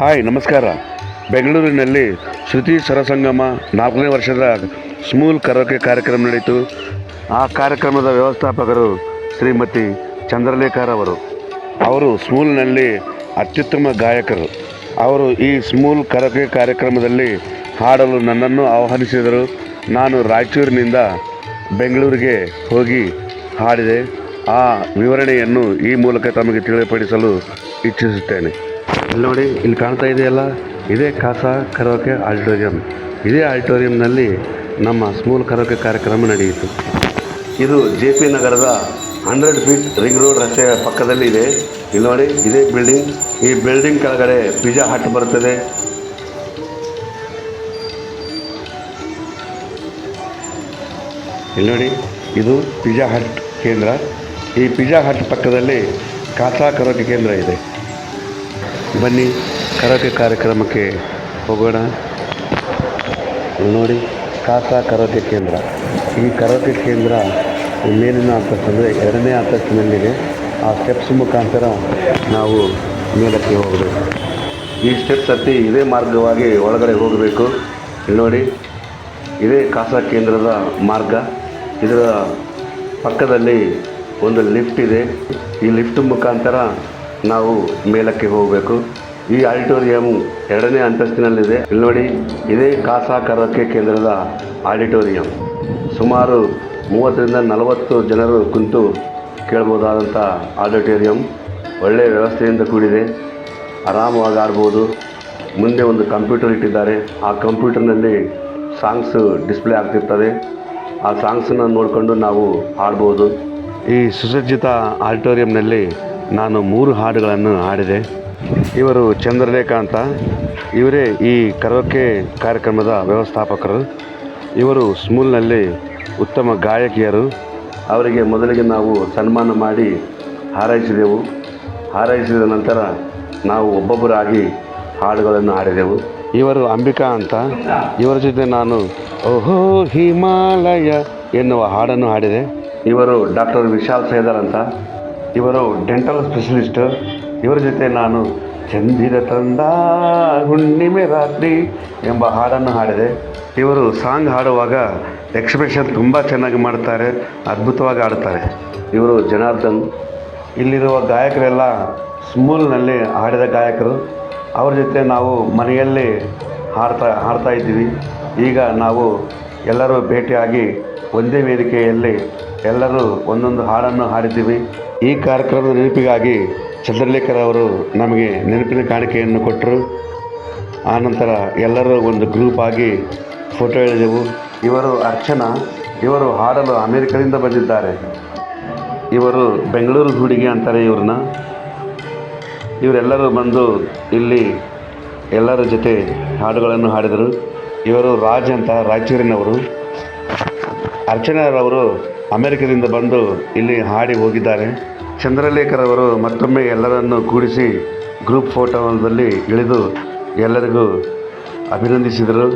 Hi, ನಮಸ್ಕಾರ. ಬೆಂಗಳೂರಿನಲ್ಲಿ ಶ್ರುತಿ ಸರಸಂಗಮ ನಾಲ್ಕನೇ ವರ್ಷದ ಸ್ಮೂಲ್ ಕರೋಕೆ ಕಾರ್ಯಕ್ರಮ ನಡೆಯಿತು. ಆ ಕಾರ್ಯಕ್ರಮದ ವ್ಯವಸ್ಥಾಪಕರು ಶ್ರೀಮತಿ ಚಂದ್ರಲೇಖರ್ ಅವರು. ಅವರು ಸ್ಮೂಲ್ನಲ್ಲಿ ಅತ್ಯುತ್ತಮ ಗಾಯಕರು. ಅವರು ಈ ಸ್ಮೂಲ್ ಕರೋಕೆ ಕಾರ್ಯಕ್ರಮದಲ್ಲಿ ಹಾಡಲು ನನ್ನನ್ನು ಆಹ್ವಾನಿಸಿದರು. ನಾನು ರಾಯಚೂರಿನಿಂದ ಬೆಂಗಳೂರಿಗೆ ಹೋಗಿ ಹಾಡಿದೆ. ಆ ವಿವರಣೆಯನ್ನು ಈ ಮೂಲಕ ತಮಗೆ ತಿಳಿಪಡಿಸಲು ಇಚ್ಛಿಸುತ್ತೇನೆ. ಇಲ್ಲಿ ನೋಡಿ, ಇಲ್ಲಿ ಕಾಣ್ತಾ ಇದೆಯಲ್ಲ? ಇದೇ ಕಾಸಾ ಕರೋಕೆ ಆಡಿಟೋರಿಯಂ. ಇದೇ ಆಡಿಟೋರಿಯಂನಲ್ಲಿ ನಮ್ಮ ಸ್ಮೂಲ್ ಕರೋಕೆ ಕಾರ್ಯಕ್ರಮ ನಡೆಯಿತು. ಇದು ಜೆ ಪಿ ನಗರದ ಹಂಡ್ರೆಡ್ ಫೀಟ್ ರಿಂಗ್ ರೋಡ್ ರಸ್ತೆಯ ಪಕ್ಕದಲ್ಲಿ ಇದೆ. ಇಲ್ಲಿ ನೋಡಿ, ಇದೇ ಬಿಲ್ಡಿಂಗ್. ಈ ಬಿಲ್ಡಿಂಗ್ ಕೆಳಗಡೆ ಪಿಜ್ಜಾ ಹಟ್ ಬರುತ್ತದೆ. ಇಲ್ಲಿ ನೋಡಿ, ಇದು ಪಿಜ್ಜಾ ಹಟ್ ಕೇಂದ್ರ. ಈ ಪಿಜ್ಜಾ ಹಟ್ ಪಕ್ಕದಲ್ಲಿ ಕಾಸಾ ಕರೋಕೆ ಕೇಂದ್ರ ಇದೆ. ಬನ್ನಿ, ಕರೋಕೆ ಕಾರ್ಯಕ್ರಮಕ್ಕೆ ಹೋಗೋಣ. ನೋಡಿ ಕಾಸಾ ಕರೋಕೆ ಕೇಂದ್ರ. ಈ ಕರೋಕೆ ಕೇಂದ್ರ ಮೇಲಿನ ಅಂತಸ್ತಂದರೆ ಎರಡನೇ ಅಂತಸ್ತಿನಲ್ಲಿದೆ. ಆ ಸ್ಟೆಪ್ಸ್ ಮುಖಾಂತರ ನಾವು ಮೇಲಕ್ಕೆ ಹೋಗಬೇಕು. ಈ ಸ್ಟೆಪ್ಸ್ ಹತ್ತಿ ಇದೇ ಮಾರ್ಗವಾಗಿ ಒಳಗಡೆ ಹೋಗಬೇಕು. ನೋಡಿ, ಇದೇ ಕಾಸಾ ಕೇಂದ್ರದ ಮಾರ್ಗ. ಇದರ ಪಕ್ಕದಲ್ಲಿ ಒಂದು ಲಿಫ್ಟ್ ಇದೆ. ಈ ಲಿಫ್ಟ್ ಮುಖಾಂತರ ನಾವು ಮೇಲಕ್ಕೆ ಹೋಗಬೇಕು. ಈ ಆಡಿಟೋರಿಯಂ ಎರಡನೇ ಅಂತಸ್ತಿನಲ್ಲಿದೆ. ಇಲ್ಲಿ ನೋಡಿ, ಇದೇ ಕಾಸಾ ಕರೋಕೆ ಕೇಂದ್ರದ ಆಡಿಟೋರಿಯಂ. ಸುಮಾರು ಮೂವತ್ತರಿಂದ ನಲವತ್ತು ಜನರು ಕುಂತು ಕೇಳ್ಬೋದಾದಂಥ ಆಡಿಟೋರಿಯಂ. ಒಳ್ಳೆಯ ವ್ಯವಸ್ಥೆಯಿಂದ ಕೂಡಿದೆ. ಆರಾಮವಾಗಿ ಆಡ್ಬೋದು. ಮುಂದೆ ಒಂದು ಕಂಪ್ಯೂಟರ್ ಇಟ್ಟಿದ್ದಾರೆ. ಆ ಕಂಪ್ಯೂಟರ್ನಲ್ಲಿ ಸಾಂಗ್ಸ್ ಡಿಸ್ಪ್ಲೇ ಆಗ್ತಿರ್ತದೆ. ಆ ಸಾಂಗ್ಸನ್ನು ನೋಡಿಕೊಂಡು ನಾವು ಆಡ್ಬೋದು. ಈ ಸುಸಜ್ಜಿತ ಆಡಿಟೋರಿಯಂನಲ್ಲಿ ನಾನು ಮೂರು ಹಾಡುಗಳನ್ನು ಹಾಡಿದೆ. ಇವರು ಚಂದ್ರಲೇಖ ಅಂತ. ಇವರೇ ಈ ಕರೋಕೆ ಕಾರ್ಯಕ್ರಮದ ವ್ಯವಸ್ಥಾಪಕರು. ಇವರು ಸ್ಮೂಲ್ನಲ್ಲಿ ಉತ್ತಮ ಗಾಯಕಿಯರು. ಅವರಿಗೆ ಮೊದಲಿಗೆ ನಾವು ಸನ್ಮಾನ ಮಾಡಿ ಹಾರೈಸಿದೆವು. ಹಾರೈಸಿದ ನಂತರ ನಾವು ಒಬ್ಬೊಬ್ಬರಾಗಿ ಹಾಡುಗಳನ್ನು ಹಾಡಿದೆವು. ಇವರು ಅಂಬಿಕಾ ಅಂತ. ಇವರ ಜೊತೆ ನಾನು ಓಹೋ ಹಿಮಾಲಯ ಎನ್ನುವ ಹಾಡನ್ನು ಹಾಡಿದೆ. ಇವರು ಡಾಕ್ಟರ್ ವಿಶಾಲ್ ಸೇದರ್ ಅಂತ. ಇವರು ಡೆಂಟಲ್ ಸ್ಪೆಷಲಿಸ್ಟ್. ಇವರ ಜೊತೆ ನಾನು ಚಂದಿರ ತಂದ ಹುಣ್ಣಿಮೆ ರಾತ್ರಿ ಎಂಬ ಹಾಡನ್ನು ಹಾಡಿದೆ. ಇವರು ಸಾಂಗ್ ಹಾಡುವಾಗ ಎಕ್ಸ್ಪ್ರೆಷನ್ ತುಂಬ ಚೆನ್ನಾಗಿ ಮಾಡ್ತಾರೆ, ಅದ್ಭುತವಾಗಿ ಆಡ್ತಾರೆ ಇವರು ಜನಾರ್ದನ್, ಇಲ್ಲಿರುವ ಗಾಯಕರೆಲ್ಲ ಸ್ಮೂಲ್ನಲ್ಲಿ ಹಾಡಿದ ಗಾಯಕರು. ಅವ್ರ ಜೊತೆ ನಾವು ಮನೆಯಲ್ಲಿ ಹಾಡ್ತಾ ಹಾಡ್ತಾ ಇದ್ದೀವಿ. ಈಗ ನಾವು ಎಲ್ಲರೂ ಭೇಟಿಯಾಗಿ ಒಂದೇ ವೇದಿಕೆಯಲ್ಲಿ ಎಲ್ಲರೂ ಒಂದೊಂದು ಹಾಡನ್ನು ಹಾಡಿದ್ದೀವಿ. ಈ ಕಾರ್ಯಕ್ರಮದ ನೆನಪಿಗಾಗಿ ಚಂದ್ರಲೇಖರ್ ಅವರು ನಮಗೆ ನೆನಪಿನ ಕಾಣಿಕೆಯನ್ನು ಕೊಟ್ಟರು. ಆನಂತರ ಎಲ್ಲರೂ ಒಂದು ಗ್ರೂಪ್ ಆಗಿ ಫೋಟೋ ಎಳೆದೆವು. ಇವರು ಅರ್ಚನಾ, ಇವರು ಹಾಡಲು ಅಮೆರಿಕದಿಂದ ಬಂದಿದ್ದಾರೆ. ಇವರು ಬೆಂಗಳೂರು ಹುಡುಗಿ ಅಂತಾರೆ ಇವ್ರನ್ನ. ಇವರೆಲ್ಲರೂ ಬಂದು ಇಲ್ಲಿ ಎಲ್ಲರ ಜೊತೆ ಹಾಡುಗಳನ್ನು ಹಾಡಿದರು. ಇವರು ರಾಜ್ ಅಂತ ರಾಯಚೂರಿನವರು. ಅರ್ಚನಾರವರು ಅಮೆರಿಕದಿಂದ ಬಂದು ಇಲ್ಲಿ ಹಾಡಿ ಹೋಗಿದ್ದಾರೆ. ಚಂದ್ರಲೇಖರವರು ಮತ್ತೊಮ್ಮೆ ಎಲ್ಲರನ್ನು ಕೂಡಿಸಿ ಗ್ರೂಪ್ ಫೋಟೋದಲ್ಲಿ ಇಳಿದು ಎಲ್ಲರಿಗೂ ಅಭಿನಂದಿಸಿದರು.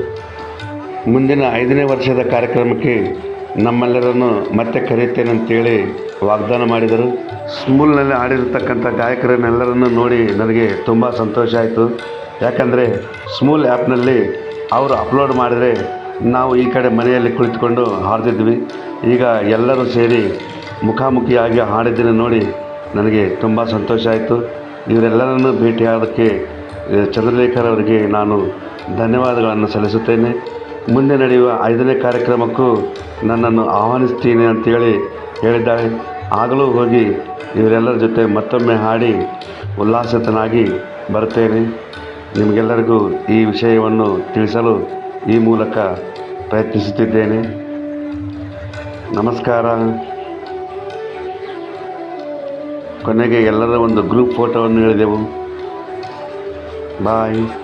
ಮುಂದಿನ ಐದನೇ ವರ್ಷದ ಕಾರ್ಯಕ್ರಮಕ್ಕೆ ನಮ್ಮೆಲ್ಲರನ್ನು ಮತ್ತೆ ಕರೆಯುತ್ತೇನಂತೇಳಿ ವಾಗ್ದಾನ ಮಾಡಿದರು. ಸ್ಮೂಲ್ನಲ್ಲಿ ಆಡಿರತಕ್ಕಂಥ ಗಾಯಕರನ್ನೆಲ್ಲರನ್ನು ನೋಡಿ ನನಗೆ ತುಂಬ ಸಂತೋಷ ಆಯಿತು. ಯಾಕಂದರೆ ಸ್ಮೂಲ್ ಆ್ಯಪ್ನಲ್ಲಿ ಅವರು ಅಪ್ಲೋಡ್ ಮಾಡಿದರೆ ನಾವು ಈ ಕಡೆ ಮನೆಯಲ್ಲಿ ಕುಳಿತುಕೊಂಡು ಹಾಡ್ತಿದ್ವಿ. ಈಗ ಎಲ್ಲರೂ ಸೇರಿ ಮುಖಾಮುಖಿಯಾಗಿ ಹಾಡಿದ್ದನ್ನು ನೋಡಿ ನನಗೆ ತುಂಬ ಸಂತೋಷ ಆಯಿತು. ಇವರೆಲ್ಲರನ್ನು ಭೇಟಿಯಾದಕ್ಕೆ ಅಹ್, ಚಂದ್ರಲೇಖರ್ ಅವರಿಗೆ ನಾನು ಧನ್ಯವಾದಗಳನ್ನು ಸಲ್ಲಿಸುತ್ತೇನೆ. ಮುಂದೆ ನಡೆಯುವ ಐದನೇ ಕಾರ್ಯಕ್ರಮಕ್ಕೂ ನನ್ನನ್ನು ಆಹ್ವಾನಿಸ್ತೀನಿ ಅಂತೇಳಿ ಹೇಳಿದ್ದಾಳೆ. ಆಗಲೂ ಹೋಗಿ ಇವರೆಲ್ಲರ ಜೊತೆ ಮತ್ತೊಮ್ಮೆ ಹಾಡಿ ಉಲ್ಲಾಸಿತನಾಗಿ ಬರುತ್ತೇನೆ. ನಿಮಗೆಲ್ಲರಿಗೂ ಈ ವಿಷಯವನ್ನು ತಿಳಿಸಲು ಈ ಮೂಲಕ ಪ್ರಯತ್ನಿಸುತ್ತಿದ್ದೇನೆ. ನಮಸ್ಕಾರ. ಕೊನೆಗೆ ಎಲ್ಲರ ಒಂದು ಗ್ರೂಪ್ ಫೋಟೋವನ್ನು ಹೇಳಿದೆವು. ಬಾಯ್